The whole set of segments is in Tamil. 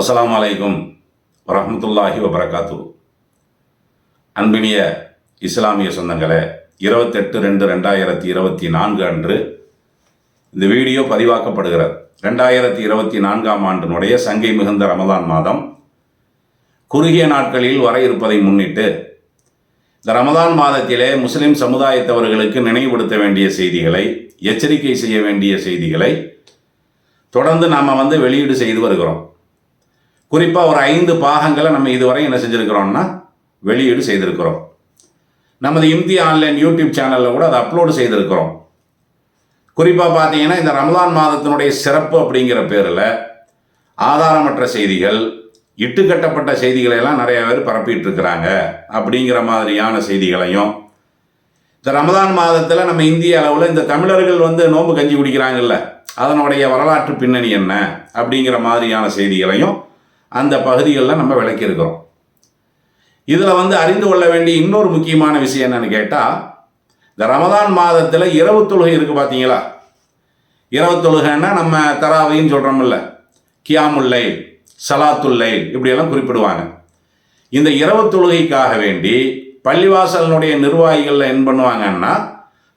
அஸ்லாம் அலைக்கும் வரமத்துல்லாஹி வபரகாத்து. அன்பினிய இஸ்லாமிய சொந்தங்களே இருபத்தெட்டு ரெண்டு ரெண்டாயிரத்தி இருபத்தி நான்கு அன்று இந்த வீடியோ பதிவாக்கப்படுகிறது. ரெண்டாயிரத்தி இருபத்தி நான்காம் ஆண்டினுடைய சங்கை மிகுந்த ரமதான் மாதம். குறுகிய நாட்களில் வர இருப்பதை முன்னிட்டு இந்த ரமதான் மாதத்திலே முஸ்லிம் சமுதாயத்தவர்களுக்கு நினைவுபடுத்த வேண்டிய செய்திகளை எச்சரிக்கை செய்ய வேண்டிய செய்திகளை தொடர்ந்து நாம் வந்து வெளியீடு செய்து வருகிறோம். குறிப்பாக ஒரு ஐந்து பாகங்களை நம்ம இதுவரை என்ன செஞ்சுருக்கிறோம்னா வெளியீடு செய்திருக்கிறோம். நமது இந்திய ஆன்லைன் யூடியூப் சேனலில் கூட அதை அப்லோடு செய்திருக்கிறோம். குறிப்பாக பார்த்தீங்கன்னா இந்த ரமதான் மாதத்தினுடைய சிறப்பு அப்படிங்கிற பேரில் ஆதாரமற்ற செய்திகள் இட்டுக்கட்டப்பட்ட செய்திகளை எல்லாம் நிறைய பேர் பரப்பிட்டு இருக்கிறாங்க அப்படிங்கிற மாதிரியான செய்திகளையும் இந்த ரமதான் மாதத்தில் நம்ம இந்திய அளவில் இந்த தமிழர்கள் வந்து நோன்பு கஞ்சி குடிக்கிறாங்கல்ல அதனுடைய வரலாற்று பின்னணி என்ன அப்படிங்கிற மாதிரியான செய்திகளையும் அந்த பகுதிகளில் நம்ம விளக்கியிருக்கிறோம் இதில் வந்து அறிந்து கொள்ள வேண்டிய இன்னொரு முக்கியமான விஷயம் என்னன்னு கேட்டால் இந்த ரமதான் மாதத்தில் இரவு தொழுகை இருக்குது பார்த்தீங்களா இரவு தொழுகைன்னா நம்ம தராவையும் சொல்கிறோம்ல கியாமுல்லை சலாத்துல்லை இப்படியெல்லாம் குறிப்பிடுவாங்க. இந்த இரவு தொழுகைக்காக வேண்டி பள்ளிவாசலினுடைய நிர்வாகிகளில் என்ன பண்ணுவாங்கன்னா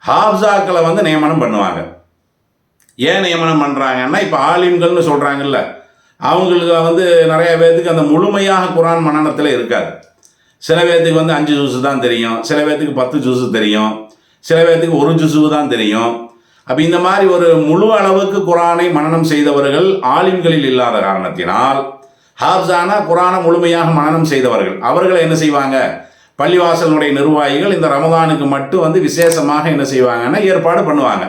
ஹாப்ஸாக்களை வந்து நியமனம் பண்ணுவாங்க. ஏன் நியமனம் பண்ணுறாங்கன்னா இப்போ ஆலிம்கள்னு சொல்கிறாங்கல்ல அவங்களுக்கு வந்து நிறைய பேர்த்துக்கு அந்த முழுமையாக குரான் மனநத்தில் இருக்காது. சில பேர்த்துக்கு வந்து அஞ்சு ஜூஸு தான் தெரியும். சில பேர்த்துக்கு பத்து ஜூஸு தெரியும். சில பேர்த்துக்கு ஒரு ஜூஸு தான் தெரியும். அப்போ இந்த மாதிரி ஒரு முழு அளவுக்கு குரானை மனநம் செய்தவர்கள் ஆலிம்களில் இல்லாத காரணத்தினால் ஹாப்ஸானா குரானை முழுமையாக மனநம் செய்தவர்கள். அவர்கள் என்ன செய்வாங்க? பள்ளிவாசலுடைய நிர்வாகிகள் இந்த ரமதானுக்கு மட்டும் வந்து விசேஷமாக என்ன செய்வாங்கன்னா ஏற்பாடு பண்ணுவாங்க.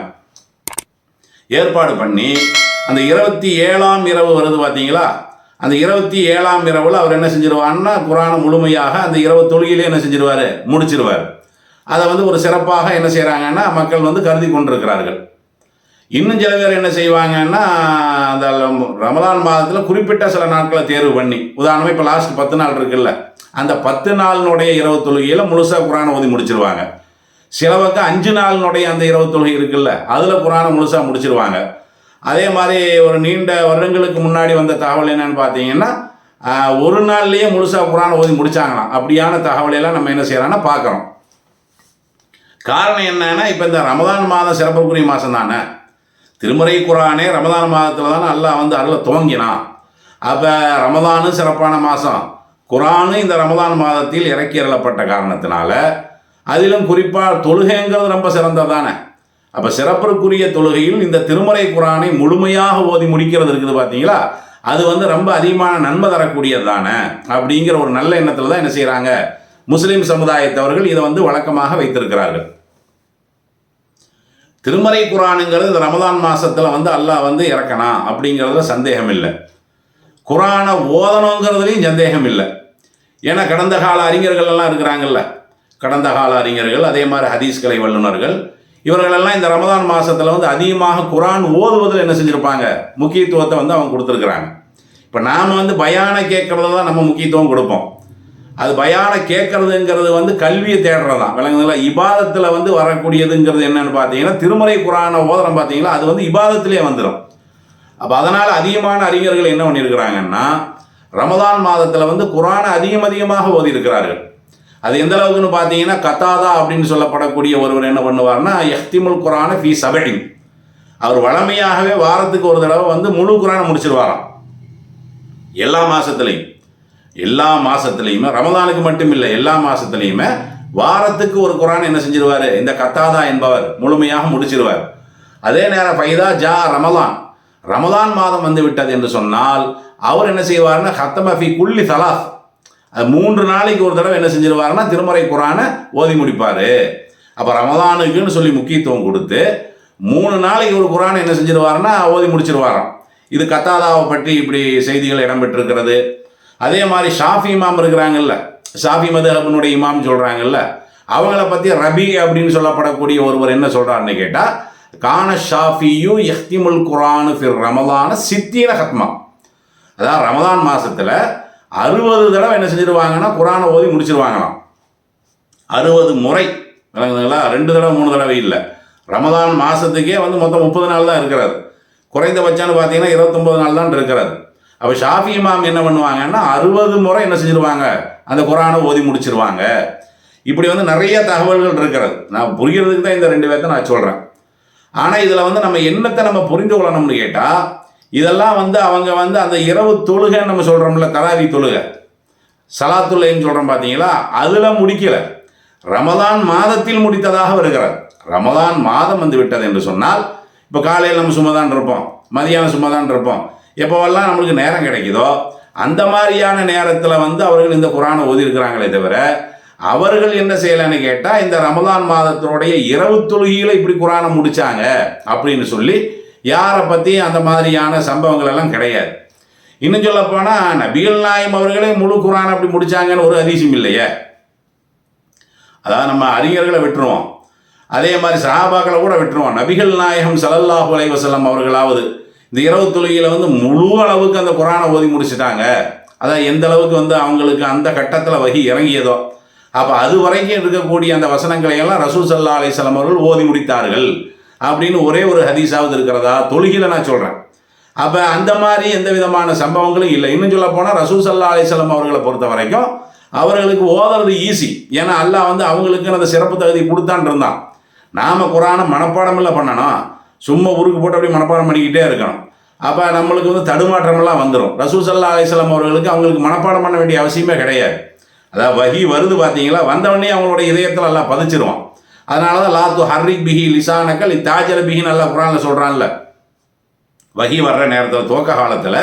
ஏற்பாடு பண்ணி அந்த இருபத்தி ஏழாம் இரவு வருது பார்த்தீங்களா அந்த இருபத்தி ஏழாம் இரவில் அவர் என்ன செஞ்சிருவார்னா குரானை முழுமையாக அந்த இரவு தொழுகையிலே என்ன செஞ்சிருவார்? முடிச்சிருவார். அதை வந்து ஒரு சிறப்பாக என்ன செய்கிறாங்கன்னா மக்கள் வந்து கருதி கொண்டிருக்கிறார்கள். இன்னும் சில பேர் என்ன செய்வாங்கன்னா அந்த ரமலான் மாதத்தில் குறிப்பிட்ட சில நாட்களை தேர்வு பண்ணி உதாரணமாக இப்போ லாஸ்ட் பத்து நாள் இருக்குல்ல அந்த பத்து நாளினுடைய இரவு தொழுகையில் முழுசாக குரானை ஓதி முடிச்சிருவாங்க. சிலவருக்கு அஞ்சு நாளினுடைய அந்த இரவு தொழுகை இருக்குல்ல அதில் குரானை முழுசாக முடிச்சிருவாங்க. அதே மாதிரி ஒரு நீண்ட வருடங்களுக்கு முன்னாடி வந்த தகவல் என்னன்னு பார்த்தீங்கன்னா ஒரு நாள்லேயே முழுசாக குரான் ஓதி முடித்தாங்களாம் அப்படியான தகவலையெல்லாம் நம்ம என்ன செய்யறோம்னா பார்க்குறோம். காரணம் என்னன்னா இப்போ இந்த ரமதான் மாதம் சிறப்புக்குரிய மாதம் தானே. திருமறை குரானே ரமதான் மாதத்தில் தானே அல்லாஹ் வந்து அருளை துவங்கினான். அப்போ ரமதானும் சிறப்பான மாதம். குரானும் இந்த ரமதான் மாதத்தில் இறக்கி அருளப்பட்ட காரணத்தினால அதிலும் குறிப்பாக தொழுகைங்கிறது ரொம்ப சிறந்ததானே அப்போ சிறப்பிற்குரிய தொழுகையில் இந்த திருமறை குரானை முழுமையாக ஓதி முடிக்கிறது இருக்குது பார்த்தீங்களா அது வந்து ரொம்ப அதிகமான நன்மை தரக்கூடியது தானே? அப்படிங்கிற ஒரு நல்ல எண்ணத்தில் தான் என்ன செய்கிறாங்க முஸ்லீம் சமுதாயத்தவர்கள் இதை வந்து வழக்கமாக வைத்திருக்கிறார்கள். திருமறை குரானுங்கிறது இந்த ரமதான் மாதத்தில் வந்து அல்லாஹ் வந்து இறக்கணா அப்படிங்கிறதுல சந்தேகம் இல்லை. குரானை ஓதணுங்கிறதுலையும் சந்தேகம் இல்லை. ஏன்னா கடந்த கால அறிஞர்கள் எல்லாம் இருக்கிறாங்கல்ல. கடந்த கால அறிஞர்கள் அதே மாதிரி ஹதீஸ்கலை வல்லுநர்கள் இவர்களெல்லாம் இந்த ரமதான் மாதத்தில் வந்து அதிகமாக குரான் ஓதுவதில் என்ன செஞ்சுருப்பாங்க? முக்கியத்துவத்தை வந்து அவங்க கொடுத்துருக்குறாங்க. இப்போ நாம் வந்து பயானை கேட்குறத தான் நம்ம முக்கியத்துவம் கொடுப்போம். அது பயான கேட்குறதுங்கிறது வந்து கல்வியை தேடுறது தான். விளங்குதுங்களா? இபாதத்தில் வந்து வரக்கூடியதுங்கிறது என்னென்னு பார்த்தீங்கன்னா திருமறை குரானை ஓதனம் பார்த்தீங்களா? அது வந்து இபாதத்திலே வந்துடும் அப்போ அதனால் அதிகமான அறிஞர்கள் என்ன பண்ணியிருக்கிறாங்கன்னா ரமதான் மாதத்தில் வந்து குரானை அதிகம் அதிகமாக ஓதி இருக்கிறார்கள் அது எந்த அளவுக்குன்னு பார்த்தீங்கன்னா கத்தாதா அப்படின்னு சொல்லப்படக்கூடிய ஒருவர் என்ன பண்ணுவார்னா எஹ்திமுல் குரானை ஃபி சபடின் அவர் வழமையாகவே வாரத்துக்கு ஒரு தடவை வந்து முழு குரானை முடிச்சிருவாராம். எல்லா மாதத்துலையும் எல்லா மாதத்துலையுமே ரமதானுக்கு மட்டும் இல்லை எல்லா மாதத்துலையுமே வாரத்துக்கு ஒரு குரான் என்ன செஞ்சிருவார்? இந்த கத்தாதா என்பவர் முழுமையாக முடிச்சிருவார். அதே நேரம் ஃபைதா ஜா ரமதான். ரமதான் மாதம் வந்து விட்டது என்று சொன்னால் அவர் என்ன செய்வார்னா ஹத்தம ஃபி குல்லி சலாஸ். மூன்று நாளைக்கு ஒரு தடவை என்ன செஞ்சிருவாருன்னா திருமறை குரானை ஓதி முடிப்பார். அப்போ ரமதானுக்குன்னு சொல்லி முக்கியத்துவம் கொடுத்து மூணு நாளைக்கு ஒரு குரானை என்ன செஞ்சிருவாருன்னா ஓதி முடிச்சிருவாராம். இது கத்தாதாவை பற்றி இப்படி செய்திகள் இடம்பெற்றிருக்கிறது. அதே மாதிரி ஷாஃபி இமாம் இருக்கிறாங்கல்ல ஷாஃபி மதுஹபனுடைய இமாம் சொல்கிறாங்கல்ல அவங்கள பற்றி ரபி அப்படின்னு சொல்லப்படக்கூடிய ஒருவர் என்ன சொல்கிறாருன்னு கேட்டால் கான ஷாஃபியு எஹ்திமுல் குரானு ஃபிர் ரமதான சித்தீன ஹத்மா அதாவது ரமதான் மாசத்துல அறுபது தடவை என்ன செஞ்சிருவாங்கன்னா குரானை ஓதி முடிச்சிருவாங்களாம். அறுபது முறை விளங்குதுங்களா? ரெண்டு தடவை மூணு தடவை இல்லை. ரமதான் மாதத்துக்கே வந்து மொத்தம் முப்பது நாள் தான் இருக்கிறது குறைந்தபட்சம்னு பார்த்தீங்கன்னா இருபத்தொம்பது நாள் தான் இருக்கிறது அப்போ ஷாஃபி இமாம் என்ன பண்ணுவாங்கன்னா அறுபது முறை என்ன செஞ்சிருவாங்க? அந்த குரானை ஓதி முடிச்சிருவாங்க. இப்படி வந்து நிறைய தகவல்கள் இருக்கிறது. நான் புரிகிறதுக்கு தான் இந்த ரெண்டு பேர்த்த நான் சொல்கிறேன் ஆனால் இதில் வந்து நம்ம என்னத்தை நம்ம புரிந்து கொள்ளணும்னு கேட்டால் இதெல்லாம் வந்து அவங்க வந்து அந்த இரவு தொழுகைன்னு நம்ம சொல்கிறோம்ல தராவி தொழுகை. சலாத்துல்லைன்னு சொல்கிறோம் பார்த்தீங்களா அதில் முடிக்கலை. ரமதான் மாதத்தில் முடித்ததாக வருகிறது ரமதான் மாதம் வந்து விட்டது என்று சொன்னால் இப்போ காலையில் நம்ம சும்மா தான் இருப்போம். மதியானம் சும்மா தான் இருப்போம். எப்போவெல்லாம் நம்மளுக்கு நேரம் கிடைக்குதோ அந்த மாதிரியான நேரத்தில் வந்து அவர்கள் இந்த குரானை ஓதியிருக்கிறாங்களே தவிர அவர்கள் என்ன செய்யலைன்னு கேட்டால் இந்த ரமதான் மாதத்தினுடைய இரவு தொழுகையில் இப்படி குரானை முடித்தாங்க அப்படின்னு சொல்லி யாரை பற்றியும் அந்த மாதிரியான சம்பவங்கள் எல்லாம் கிடையாது. இன்னும் சொல்லப்போனால் நபிகள் நாயம் அவர்களே முழு குரான் அப்படி முடிச்சாங்கன்னு ஒரு அதிசயம் இல்லையே. அதாவது நம்ம அறிஞர்களை விட்டுருவோம். அதே மாதிரி சஹாபாக்களை கூட விட்டுருவோம். நபிகள் நாயகம் சலல்லாஹு அலைஹி அவர்களாவது இந்த இரவு தொழுகையில் வந்து முழு அளவுக்கு அந்த குரானை ஓதி முடிச்சிட்டாங்க. அதான் எந்த அளவுக்கு வந்து அவங்களுக்கு அந்த கட்டத்தில் வகி இறங்கியதோ. அப்போ அது வரைக்கும் இருக்கக்கூடிய அந்த வசனங்களை எல்லாம் ரசூல் சல்லா அலிஸ்லாம் அவர்கள் ஓதி முடித்தார்கள். அப்படின்னு ஒரே ஒரு ஹதீஸாவது இருக்கிறதா? தொழுகையில் நான் சொல்கிறேன் அப்போ அந்த மாதிரி எந்த விதமான சம்பவங்களும் இல்லை. இன்னும் சொல்ல போனால் ரசூல் சல்லா அலிஸ்லாம் அவர்களை பொறுத்த வரைக்கும் அவர்களுக்கு ஓதுறது ஈஸி ஏன்னா அல்லாஹ் வந்து அவங்களுக்கு அந்த சிறப்பு தகுதி கொடுத்தான் இருந்தான். நாம் குரானை மனப்பாடமில்ல பண்ணணும். சும்மா உருக்கு போட்டு அப்படியே மனப்பாடம் பண்ணிக்கிட்டே இருக்கணும். அப்போ நம்மளுக்கு வந்து தடுமாற்றமெல்லாம் வந்துடும் ரசூல் சல்லா அலிஸ்லாம் அவர்களுக்கு அவங்களுக்கு மனப்பாடம் பண்ண வேண்டிய அவசியமே கிடையாது. அதாவது வகி வருது பார்த்தீங்களா? வந்தவொடனே அவங்களுடைய இதயத்தில் எல்லாம் பதிச்சிருவான். அதனால தான் லாத்து ஹர்ரிக் பிஹி லிசானக்கல் இத்தாஜர பிஹி நல்லா குரானில் சொல்கிறான்ல வகி வர்ற நேரத்தில் துவக்க காலத்தில்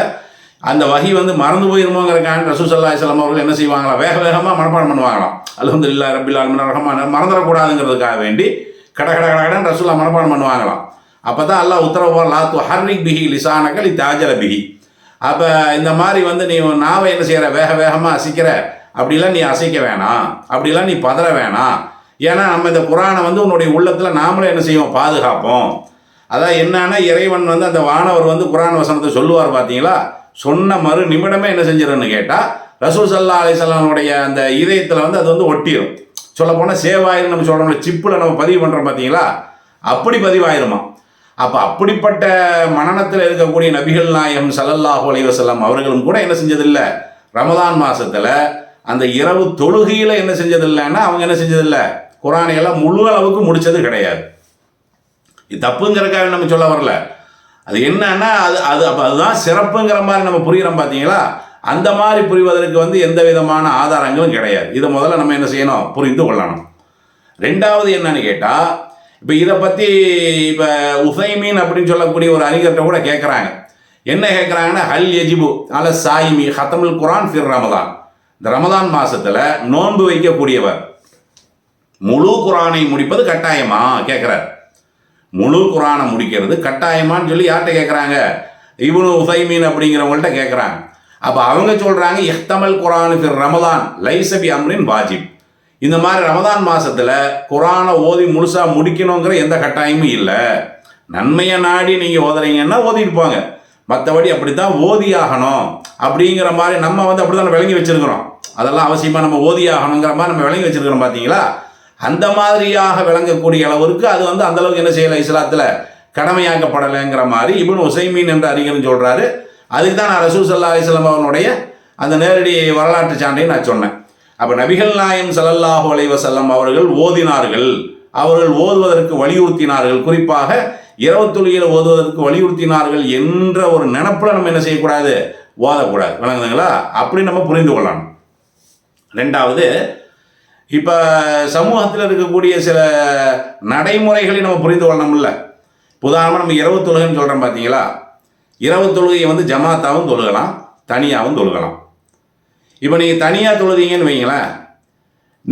அந்த வகி வந்து மறந்து போயிருமோங்கிறக்கான ரசூ சல்லா இஸ்லாம் அவர்கள் என்ன செய்வாங்களா வேக வேகமாக மனப்பாடம் பண்ணுவாங்களாம். அல்ஹம்துலில்லாஹ் ரபில் அல்மன் ரஹமான மறந்துடக்கூடாதுங்கிறதுக்காக வேண்டி கட கட கடகடன் ரசூல்லா மனப்பாடம் பண்ணுவாங்களாம். அப்போ தான் அல்லாஹ் உத்தரவு லாத்து ஹர்ரிக் பிஹி லிசானக்கல் இத்தாஜர பிஹி. அப்போ இந்த மாதிரி வந்து நீ நாவை என்ன செய்கிற வேக வேகமாக அசைக்கிற. அப்படிலாம் நீ அசைக்க வேணாம். அப்படிலாம் நீ பதற வேணாம். ஏன்னா நம்ம இந்த புராணம் வந்து உன்னுடைய உள்ளத்தில் நாமளே என்ன செய்வோம்? பாதுகாப்போம். அதான் என்னன்னா இறைவன் வந்து அந்த வானவர் வந்து புராண வசனத்தை சொல்லுவார் பார்த்தீங்களா சொன்ன மறு நிமிடமே என்ன செஞ்சிடன்னு கேட்டால் ரசூல் சல்லா அலிசல்லானுடைய அந்த இதயத்தில் வந்து அது வந்து ஒட்டிடும் சொல்லப்போனால் சேவாயிரும் சேவாயிரம் நம்ம சொல்கிறோம்ல சிப்பில் நம்ம பதிவு பண்ணுறோம் பார்த்தீங்களா அப்படி பதிவாயிருமா? அப்போ அப்படிப்பட்ட மனநத்தில் இருக்கக்கூடிய நபிகள் நாயகம் ஸல்லல்லாஹு அலைஹி அவர்களும் கூட என்ன செஞ்சதில்லை. ரமதான் மாதத்தில் அந்த இரவு தொழுகையில் என்ன செஞ்சதில்லைன்னா அவங்க என்ன செஞ்சதில்லை? குரானை எல்லாம் முழு அளவுக்கு முடித்தது கிடையாது. இது தப்புங்கிறக்காக நம்ம சொல்ல வரல. அது என்னன்னா அது அது அப்போ அதுதான் சிறப்புங்கிற மாதிரி நம்ம புரிகிறோம் பார்த்தீங்களா அந்த மாதிரி புரிவதற்கு வந்து எந்த விதமான ஆதாரங்களும் கிடையாது. இதை முதல்ல நம்ம என்ன செய்யணும்? புரிந்து கொள்ளணும். ரெண்டாவது என்னன்னு கேட்டால் இப்போ இதை பற்றி இப்போ உசைமீன் அப்படின்னு சொல்லக்கூடிய ஒரு அறிஞர்கிட்ட கூட கேட்குறாங்க என்ன கேட்குறாங்கன்னா ஹல் எஜிபு அல சாயிமி ஹத்தமுல் குரான் ஃபிர் ரமதான். இந்த ரமதான் மாசத்துல நோன்பு வைக்கக்கூடியவர். முழு குரானை முடிப்பது கட்டாயமா? கேட்குறார் முழு குரானை முடிக்கிறது கட்டாயமான்னு சொல்லி யார்கிட்ட கேட்குறாங்க இவனு உசைமீன் அப்படிங்கிறவங்கள்ட்ட கேட்குறாங்க அப்போ அவங்க சொல்கிறாங்க இஹ்தமல் குரானுக்கு ரமதான் லைசபி அம்ரின் வாஜிப். இந்த மாதிரி ரமதான் மாதத்தில் குரானை ஓதி முழுசாக முடிக்கணுங்கிற எந்த கட்டாயமும் இல்லை. நன்மையை நாடி நீங்கள் ஓதுறீங்கன்னா ஓதிட்டு போங்க. மற்றபடி அப்படித்தான் தான் ஓதியாகணும். அப்படிங்கிற மாதிரி நம்ம வந்து அப்படிதான் விளங்கி வச்சிருக்கிறோம். அதெல்லாம் அவசியமாக நம்ம ஓதியாகணுங்கிற மாதிரி நம்ம விளங்கி வச்சிருக்கிறோம் பார்த்தீங்களா அந்த மாதிரியாக விளங்கக்கூடிய அளவிற்கு அது வந்து அந்தளவுக்கு என்ன செய்யலை இஸ்லாத்தில்? கடமையாக்கப்படலைங்கிற மாதிரி இவன் உசைமீன் என்ற அறிஞர் சொல்கிறாரு அதுக்கு தான் நான் ரசூல் சல்லா அலிஸ்லாம் அவனுடைய அந்த நேரடி வரலாற்று சான்றையும் நான் சொன்னேன். அப்போ நபிகள் நாயம் சல்லல்லாஹு அலைவசல்லம் அவர்கள் ஓதினார்கள். அவர்கள் ஓதுவதற்கு வலியுறுத்தினார்கள். குறிப்பாக இரவு தொழுகையில் ஓதுவதற்கு வலியுறுத்தினார்கள் என்ற ஒரு நினப்பில் நம்ம என்ன செய்யக்கூடாது? ஓதக்கூடாது விளங்குதுங்களா அப்படி நம்ம புரிந்து கொள்ளணும். ரெண்டாவது இப்போ சமூகத்தில் இருக்கக்கூடிய சில நடைமுறைகளை நம்ம புரிந்து கொள்ளணும்ல. உதாரணமாக நம்ம இரவு தொழுகைன்னு சொல்கிறோம் பார்த்தீங்களா இரவு தொழுகையை வந்து ஜமாத்தாவும் தொழுகலாம் தனியாகவும் தொழுகலாம். இப்போ நீங்கள் தனியாக தொழுதீங்கன்னு வைங்களேன்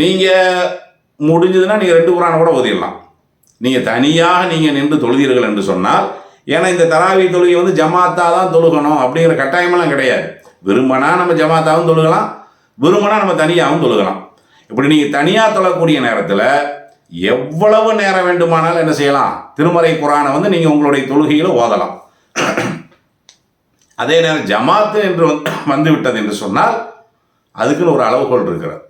நீங்கள் முடிஞ்சதுன்னா நீங்கள் ரெண்டு குரான் கூட ஓதிடலாம். நீங்கள் தனியாக நீங்கள் நின்று தொழுதீர்கள் என்று சொன்னால் ஏன்னா இந்த தராவி தொழுகை வந்து ஜமாத்தா தான் தொழுகணும் அப்படிங்கிற கட்டாயமெல்லாம் கிடையாது. விரும்பினா நம்ம ஜமாத்தாவும் தொழுகலாம் விரும்பினா நம்ம தனியாகவும் தொழுகலாம். இப்படி நீங்கள் தனியாக தொழக்கூடிய நேரத்தில் எவ்வளவு நேரம் வேண்டுமானாலும் என்ன செய்யலாம்? திருமறை குரானை வந்து நீங்கள் உங்களுடைய தொழுகையில் ஓதலாம். அதே நேரம் ஜமாத்து என்று வந்து வந்து விட்டது என்று சொன்னால் அதுக்குன்னு ஒரு அளவுகோல் இருக்கிறது.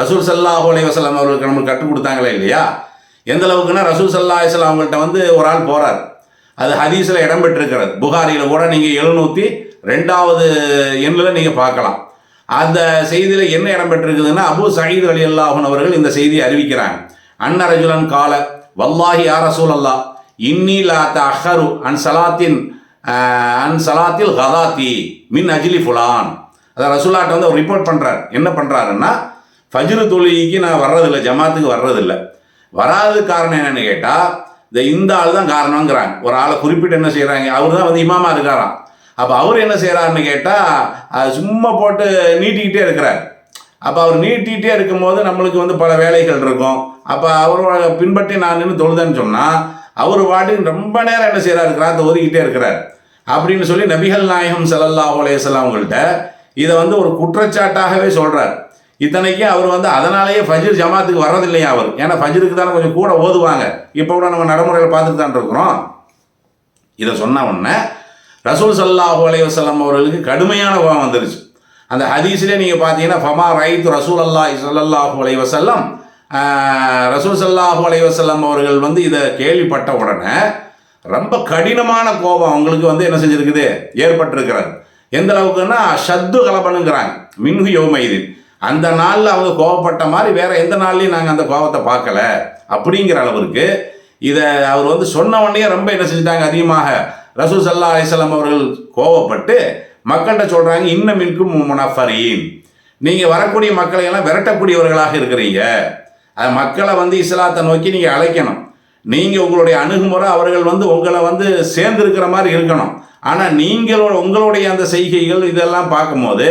ரசூல் சல்லாஹூ அலைஹி அவர்களுக்கு நம்மளுக்கு கற்றுக் கொடுத்தாங்களே இல்லையா? எந்த அளவுக்குன்னா ரசூல் சல்லா அலிஸ்லாம் அவங்கள்ட்ட வந்து ஒரு ஆள் போகிறார் அது ஹதீஸில் இடம் பெற்றிருக்கிறது புகாரியில் கூட நீங்கள் எழுநூற்றி ரெண்டாவது எண்ணில் நீங்கள் பார்க்கலாம். அந்த செய்தியில் என்ன இடம் பெற்றிருக்குதுன்னா அபு சயீத் அலி அல்லாஹன் அவர்கள் இந்த செய்தியை அறிவிக்கிறாங்க. அன்னரஜுலன் கால வல்லாஹி யார் ரசூல் அல்லா இன்னி லா அஹரு அன் சலாத்தின் அன் சலாத்தில் ஹதாத்தி மின் அஜிலி ஃபுலான். அதான் ரசூல்லாட்ட வந்து அவர் ரிப்போர்ட் பண்ணுறார் என்ன பண்ணுறாருன்னா ஃபஜ்ரு தொழுகைக்கு நான் வர்றதில்லை ஜமாத்துக்கு வர்றதில்லை. வராதது காரணம் என்னன்னு கேட்டால் இந்த இந்த ஆள் தான் காரணங்கிறாங்க ஒரு ஆளை குறிப்பிட்டு என்ன செய்கிறாங்க அவர் தான் வந்து இமாமா இருக்காராம். அப்போ அவர் என்ன செய்கிறாருன்னு கேட்டால் சும்மா போட்டு நீட்டிக்கிட்டே இருக்கிறார். அப்போ அவர் நீட்டிகிட்டே இருக்கும்போது நம்மளுக்கு வந்து பல வேலைகள் இருக்கும். அப்போ அவரோட பின்பற்றி நான் நின்று தொழுதேன்னு சொன்னால் அவர் பாட்டுக்கு ரொம்ப நேரம் என்ன செய்கிறாரு கிராத்தை ஒதுக்கிட்டே இருக்கிறார். அப்படின்னு சொல்லி நபிகள் நாயகம் ஸல்லல்லாஹு அலைஹி அவங்கள்ட்ட இதை வந்து ஒரு குற்றச்சாட்டாகவே சொல்கிறார் இத்தனைக்கும் அவர் வந்து அதனாலேயே ஃபஜிர் ஜமாத்துக்கு வர்றதில்லையா அவர்? ஏன்னா ஃபஜிருக்கு தானே கொஞ்சம் கூட ஓதுவாங்க. இப்போ கூட நம்ம நடைமுறையில் பார்த்துட்டு தான் இருக்கிறோம். இதை சொன்ன உடனே ரசூல் சல்லாஹூ அலைஹி அவர்களுக்கு கடுமையான கோபம் வந்துருச்சு. அந்த ஹதீஸ்லேயே நீங்கள் பார்த்தீங்கன்னா ஃபமா ரைத் ரசூல் அல்லாஹ் சல்லாஹூ அலைவசல்லம் ரசூல் சல்லாஹூ அலைவசல்லம் அவர்கள் வந்து இதை கேள்விப்பட்ட உடனே ரொம்ப கடினமான கோபம் அவங்களுக்கு வந்து என்ன செஞ்சுருக்குது? ஏற்பட்டிருக்கிறது. எந்த அளவுக்குன்னா ஷத்து கலபனுங்கிறாங்க. மின்ஹு யோமைதீன் அந்த நாளில் அவங்க கோவப்பட்ட மாதிரி வேற எந்த நாள்லையும் நாங்கள் அந்த கோபத்தை பார்க்கல. அப்படிங்கிற அளவிற்கு இதை அவர் வந்து சொன்ன உடனே ரொம்ப என்ன செஞ்சிட்டாங்க அதிகமாக? ரசூ சல்லா அலிஸ்லாம் அவர்கள் கோவப்பட்டு மக்கள்கிட்ட சொல்கிறாங்க இன்னும் இன்கும் முனஃபரீன். நீங்கள் வரக்கூடிய மக்களை எல்லாம் விரட்டக்கூடியவர்களாக இருக்கிறீங்க. அது மக்களை வந்து இஸ்லாத்தை நோக்கி நீங்கள் அழைக்கணும். நீங்கள் உங்களுடைய அணுகுமுறை அவர்கள் வந்து உங்களை வந்து சேர்ந்திருக்கிற மாதிரி இருக்கணும். ஆனால் நீங்களோட உங்களுடைய அந்த செய்கைகள் இதெல்லாம் பார்க்கும்போது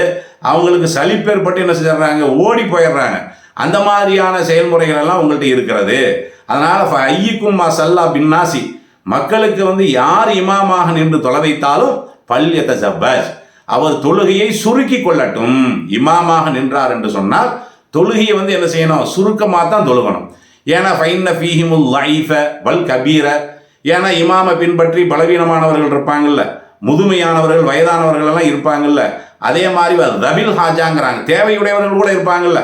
அவங்களுக்கு சலிப்பேற்பட்டு என்ன செஞ்சிடுறாங்க? ஓடி போயிடுறாங்க. அந்த மாதிரியான செயல்முறைகள் எல்லாம் உங்கள்கிட்ட இருக்கிறது. அதனால் ஐயுக்கும் மா சல்லா பின்னாசி மக்களுக்கு வந்து யார் இமாமாக நின்று தொலை வைத்தாலும் பல்யத்த ஜப்பஸ் அவர் தொழுகையை சுருக்கி கொள்ளட்டும். இமாமாக நின்றார் என்று சொன்னால் தொழுகையை வந்து என்ன செய்யணும்? சுருக்கமாக தான் தொழுகணும். ஏன்னா ஃபைன்ன ஃபீஹிமுல் லைஃப வல் கபீர. ஏன்னா இமாமை பின்பற்றி பலவீனமானவர்கள் இருப்பாங்கல்ல. முதுமையானவர்கள் வயதானவர்கள் எல்லாம் இருப்பாங்கல்ல. அதே மாதிரி ரபில் ஹாஜாங்கிறாங்க. தேவையுடையவர்கள் கூட இருப்பாங்கல்ல.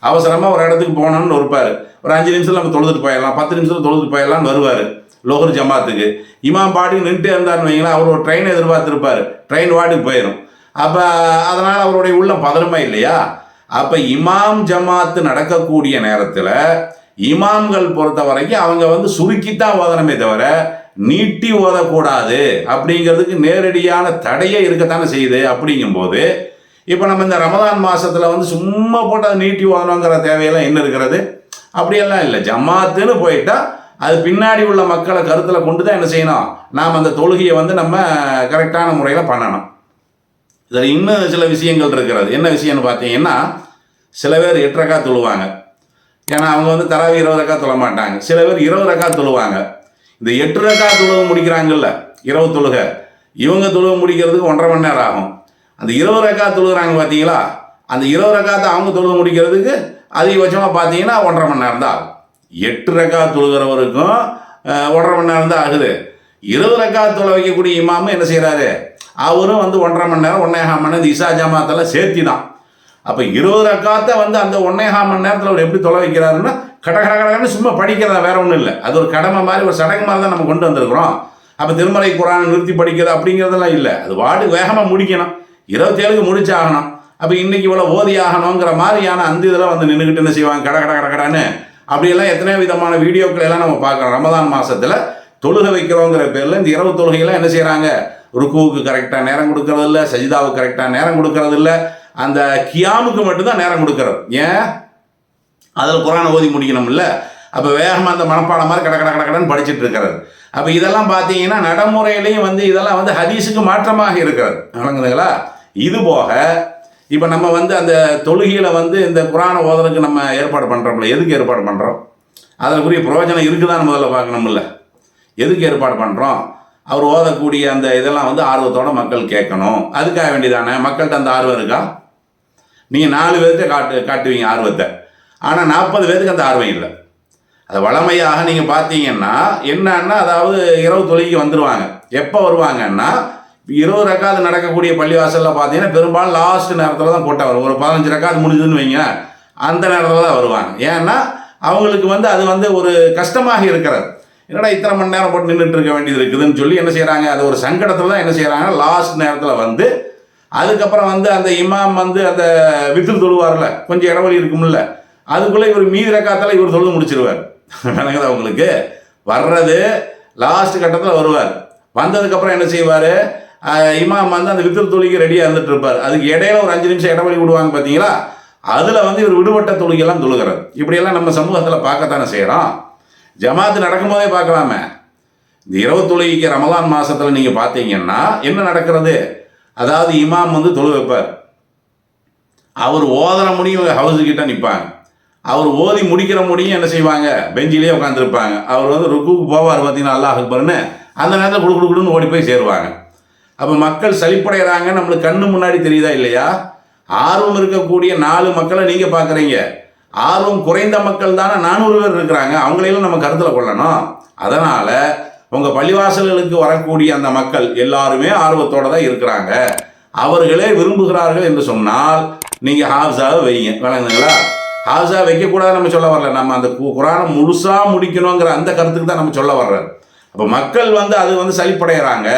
அவசரமாக ஒரு இடத்துக்கு போகணும்னு இருப்பார். ஒரு அஞ்சு நிமிஷத்தில் நம்ம தொழுதுட்டு போயிடலாம். பத்து நிமிஷத்தில் தொழுதுட்டு போயிடலாம்னு வருவார். லோகர் ஜமாத்துக்கு. இமாம் பாட்டுக்கு நின்றுட்டே இருந்தார்னு வைங்களேன் அவர் ஒரு ட்ரெயினை எதிர்பார்த்துருப்பார். ட்ரெயின் வாட்டுக்கு போயிடும் அப்போ அதனால் அவருடைய உள்ளம் பதறுமா இல்லையா? அப்போ இமாம் ஜமாத்து நடக்கக்கூடிய நேரத்தில் இமாம்கள் பொறுத்த வரைக்கும் அவங்க வந்து சுருக்கித்தான் ஓதனமே தவிர நீட்டி ஓதக்கூடாது அப்படிங்கிறதுக்கு நேரடியான தடையே இருக்கத்தானே செய்யுது அப்படிங்கும்போது இப்போ நம்ம இந்த ரமதான் மாதத்தில் வந்து சும்மா போட்டு அதை நீட்டி ஓதணுங்கிற தேவையெல்லாம் என்ன இருக்கிறது? அப்படியெல்லாம் இல்லை. ஜமாத்துன்னு போயிட்டா அது பின்னாடி உள்ள மக்களை கருத்தில் கொண்டு தான் என்ன செய்யணும்? நாம் அந்த தொழுகையை வந்து நம்ம கரெக்டான முறையில் பண்ணணும். இதில் இன்னும் சில விஷயங்கள் இருக்கிறது. என்ன விஷயம்னு பார்த்தீங்கன்னா சில பேர் எட்டரக்கா தொழுவாங்க. ஏன்னா அவங்க வந்து தராவி இருபது ரக்கா தொழ மாட்டாங்க. சில பேர் இருபது ரக்கா தொழுவாங்க. இந்த எட்டு ரக்கா தொழுவு முடிக்கிறாங்கல்ல இரவு தொழுக. இவங்க தொழுவு முடிக்கிறதுக்கு ஒன்றரை மணி நேரம் ஆகும். அந்த இருபது ரக்கா தொழுகிறாங்க பார்த்தீங்களா அந்த இருபது ரக்காத்தை அவங்க தொழுவு முடிக்கிறதுக்கு அதிகபட்சமாக பார்த்தீங்கன்னா ஒன்றரை மணி நேரம் தான் ஆகும். எட்டு ரக்கா தொழுகிறவருக்கும் ஒன்றரை மணி நேரம் தான் ஆகுது. இருபது ரக்கா தொலை வைக்கக்கூடிய இமாமும் என்ன செய்கிறாரு அவரும் வந்து ஒன்றரை மணி நேரம் ஒன்னேகால் மணி நேரம் இந்த இசா ஜமாத்தெல்லாம் சேர்த்தி தான் அப்போ இருபது ரக்காத்தை வந்து அந்த ஒன்னேகா மணி நேரத்தில் அவர் எப்படி தொலை வைக்கிறாருன்னா கட கடகடன்னு சும்மா படிக்கிறதா வேற ஒன்றும் இல்லை. அது ஒரு கடமை மாதிரி ஒரு சடங்கு மாதிரி தான் நம்ம கொண்டு வந்திருக்கிறோம். அப்போ திருமலை குரான் நிறுத்தி படிக்கிறது அப்படிங்கிறதெல்லாம் இல்லை. அது வாடு வேகமாக முடிக்கணும். இருபத்தேழுக்கு முடிச்சாகணும். அப்போ இன்னைக்கு இவ்வளோ ஓதி ஆகணுங்கிற மாதிரியான அந்த இதெல்லாம் வந்து நின்றுக்கிட்டு என்ன செய்வாங்க? கட கட கடகடான்னு அப்படியெல்லாம் எத்தனையோ விதமான வீடியோக்கள் எல்லாம் நம்ம பார்க்குறோம். ரமதான் மாதத்தில் தொழுகை வைக்கிறோங்கிற பேரில் இந்த இரவு தொழுகையெல்லாம் என்ன செய்கிறாங்க ருக்குவுக்கு கரெக்டாக நேரம் கொடுக்கறதில்ல சஜிதாவுக்கு கரெக்டாக நேரம் கொடுக்கறதில்ல. அந்த கியாமுக்கு மட்டும்தான் நேரம் கொடுக்குறோம் ஏன்? அதில் குரானை ஓதி முடிக்கணும்ல. அப்போ வேகமாக அந்த மனப்பாடம் மாதிரி கட கட கட கடன்னு படிச்சுட்டு இருக்கிறது. அப்போ இதெல்லாம் பார்த்தீங்கன்னா நடைமுறையிலையும் வந்து இதெல்லாம் வந்து ஹதீஸுக்கு மாற்றமாக இருக்கிறது. விளங்குதுங்களா? இது போக இப்போ நம்ம வந்து அந்த தொழுகையில் வந்து இந்த குரானை ஓதலுக்கு நம்ம ஏற்பாடு பண்ணுறோம்ல எதுக்கு ஏற்பாடு பண்ணுறோம் அதற்குரிய பிரயோஜனம் இருக்குதான்னு முதல்ல பார்க்கணும்ல. எதுக்கு ஏற்பாடு பண்ணுறோம் அவர் ஓதக்கூடிய அந்த இதெல்லாம் வந்து ஆர்வத்தோட மக்கள் கேட்கணும். அதுக்காக வேண்டியதானே மக்கள்கிட்ட அந்த ஆர்வம் இருக்கா? நீங்கள் நாலு பேர்த்த காட்டு காட்டுவீங்க ஆர்வத்தை. ஆனால் நாற்பது பேருக்கு அந்த ஆர்வம் இல்லை. அது வளமையாக நீங்கள் பார்த்தீங்கன்னா என்னன்னா அதாவது இரவு தொழுகைக்கு வந்துடுவாங்க எப்போ வருவாங்கன்னா இருபது ரக்காது நடக்கக்கூடிய பள்ளிவாசலில் பார்த்தீங்கன்னா பெரும்பாலும் லாஸ்ட் நேரத்தில் தான் கூட்டம் வரும். ஒரு பதினஞ்சு ரக்காது முடிஞ்சுதுன்னு வைங்க அந்த நேரத்தில் தான் வருவாங்க. ஏன்னா அவங்களுக்கு வந்து அது வந்து ஒரு கஷ்டமாக இருக்கிறது. என்னடா இத்தனை மணி நேரம் போட்டு நின்றுட்டு இருக்க வேண்டியது இருக்குதுன்னு சொல்லி என்ன செய்கிறாங்க அது ஒரு சங்கடத்தில் தான் என்ன செய்கிறாங்க லாஸ்ட் நேரத்தில் வந்து அதுக்கப்புறம் வந்து அந்த இமாம் வந்து அந்த வித்து தொழுவார்ல கொஞ்சம் இடைவெளி இருக்கும்ல அதுக்குள்ளே இவர் மீதி ரக்காத்தால் இவர் தொழுது முடிச்சிருவார். விளங்குதா அவங்களுக்கு வர்றது லாஸ்ட் கட்டத்தில் வருவார். வந்ததுக்கப்புறம் என்ன செய்வார்? இமாம் வந்து அந்த வித்தில் தொழுகை ரெடியாக இருந்துட்டு இருப்பார். அதுக்கு இடையில ஒரு அஞ்சு நிமிஷம் இடைவெளி விடுவாங்க பார்த்தீங்களா அதில் வந்து இவர் விடுபட்ட தொழுகையெல்லாம் தொழுகிறது இப்படியெல்லாம் நம்ம சமூகத்தில் பார்க்கத்தானே செய்கிறோம் ஜமாத்து நடக்கும்போதே பார்க்கலாமே. இந்த இரவு தொழுகைக்கு ரமலான் மாதத்தில் நீங்கள் பார்த்தீங்கன்னா என்ன நடக்கிறது? அதாவது இமாம் வந்து தொழு வைப்பார். அவர் ஓதுற முடியும் ஹவுஸு கிட்ட நிற்பாங்க அவர் ஓதி முடிக்கிற முடியும் என்ன செய்வாங்க? பெஞ்சிலே உட்காந்துருப்பாங்க அவர் வந்து ருக்குக்கு போவார் பார்த்தீங்கன்னா அல்லாஹ் அக்பர்னு அந்த நேரத்தில் குடு குடு குடுன்னு ஓடி போய் சேருவாங்க. அப்போ மக்கள் சளிப்படைகிறாங்க நம்மளுக்கு கண்ணு முன்னாடி தெரியுதா இல்லையா? ஆர்வம் இருக்கக்கூடிய நாலு மக்களை நீங்கள் பார்க்குறீங்க ஆர்வம் குறைந்த மக்கள் தானே நானூறு பேர் இருக்கிறாங்க. அவங்களையெல்லாம் நம்ம கருத்தில் கொள்ளணும். அதனால் உங்கள் பள்ளிவாசல்களுக்கு வரக்கூடிய அந்த மக்கள் எல்லாருமே ஆர்வத்தோடு தான் இருக்கிறாங்க. அவர்களே விரும்புகிறார்கள் என்று சொன்னால் நீங்கள் ஹாஃப்ஸாவை வைங்க. விளங்குங்களா ஹாஃப்ஸா வைக்கக்கூடாது நம்ம சொல்ல வரல. நம்ம அந்த கு- குரானை முழுசாக முடிக்கணுங்கிற அந்த கருத்துக்கு தான் நம்ம சொல்ல வர்றோம் அப்போ மக்கள் வந்து அது வந்து சளிப்படைகிறாங்க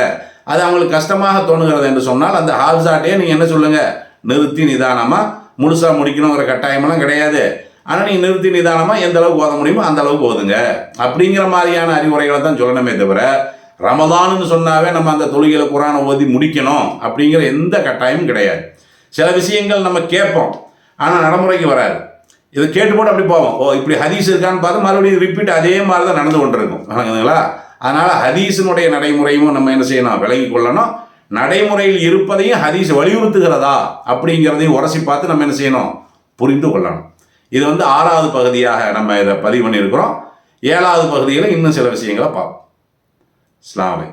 அது அவங்களுக்கு கஷ்டமாக தோணுகிறது என்று சொன்னால் அந்த ஹாஃப்ஸாட்டையே நீங்கள் என்ன சொல்லுங்கள் நிறுத்தி நிதானமாக முழுசாக முடிக்கணுங்கிற கட்டாயமெல்லாம் கிடையாது. ஆனால் நீங்கள் நிறுத்தி நிதானமாக எந்த அளவுக்கு ஓத முடியுமோ அந்த அளவுக்கு ஓதுங்க. அப்படிங்கிற மாதிரியான அறிவுரைகளை தான் சொல்லணுமே தவிர ரமதான்னு சொன்னாவே நம்ம அந்த தொழுகையில குரானை ஓதி முடிக்கணும் அப்படிங்கிற எந்த கட்டாயமும் கிடையாது. சில விஷயங்கள் நம்ம கேட்போம் ஆனால் நடைமுறைக்கு வராது. இதை கேட்டு போட்டு அப்படி போவோம். ஓ இப்படி ஹதீஸ் இருக்கான்னு பார்த்து மறுபடியும் ரிப்பீட் அதே மாதிரி தான் நடந்து கொண்டிருக்கும். வணங்குதுங்களா அதனால் ஹதீஸினுடைய நடைமுறையும் நம்ம என்ன செய்யணும்? விளங்கி கொள்ளணும். நடைமுறையில் இருப்பதையும் ஹதீஸ் வலியுறுத்துகிறதா அப்படிங்கிறதையும் உரசி பார்த்து நம்ம என்ன செய்யணும்? புரிந்து கொள்ளணும். இது வந்து ஆறாவது பகுதியாக நம்ம இதை பதிவு பண்ணியிருக்கிறோம். ஏழாவது பகுதியில் இன்னும் சில விஷயங்களை பார்ப்போம். அஸ்ஸலாமு